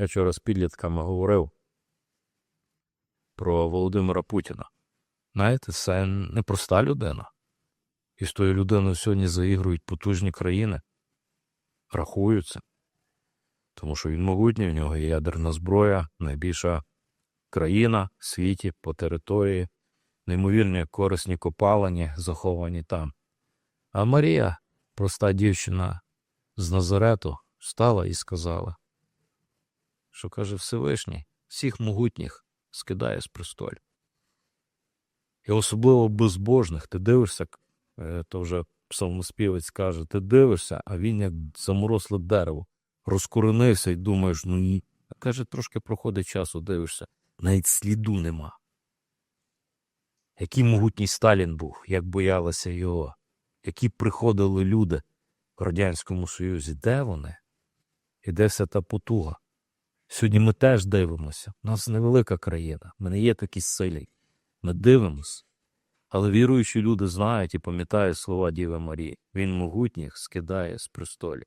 Я вчора з підлітками говорив про Володимира Путіна. Знаєте, це непроста людина. І з тою людиною сьогодні заігрують потужні країни, рахуються. Тому що він могутній, в нього є ядерна зброя, найбільша країна в світі по території, неймовірні корисні копалені, заховані там. А Марія, проста дівчина з Назарету, встала і сказала, що каже Всевишній, всіх могутніх скидає з престолю. І особливо безбожних, ти дивишся, е, то вже псалмоспівець каже, ти дивишся, а він як заморосле дерево, розкоренився і думаєш, ну ні. А каже, трошки проходить часу, дивишся, навіть сліду нема. Який могутній Сталін був, як боялися його, які приходили люди в Радянському Союзі, де вони? І де вся та потуга? Сьогодні ми теж дивимося. У нас невелика країна, ми не є такі сильні. Ми дивимося. Але віруючі люди знають і пам'ятають слова Діви Марії. Він могутніх скидає з престолів.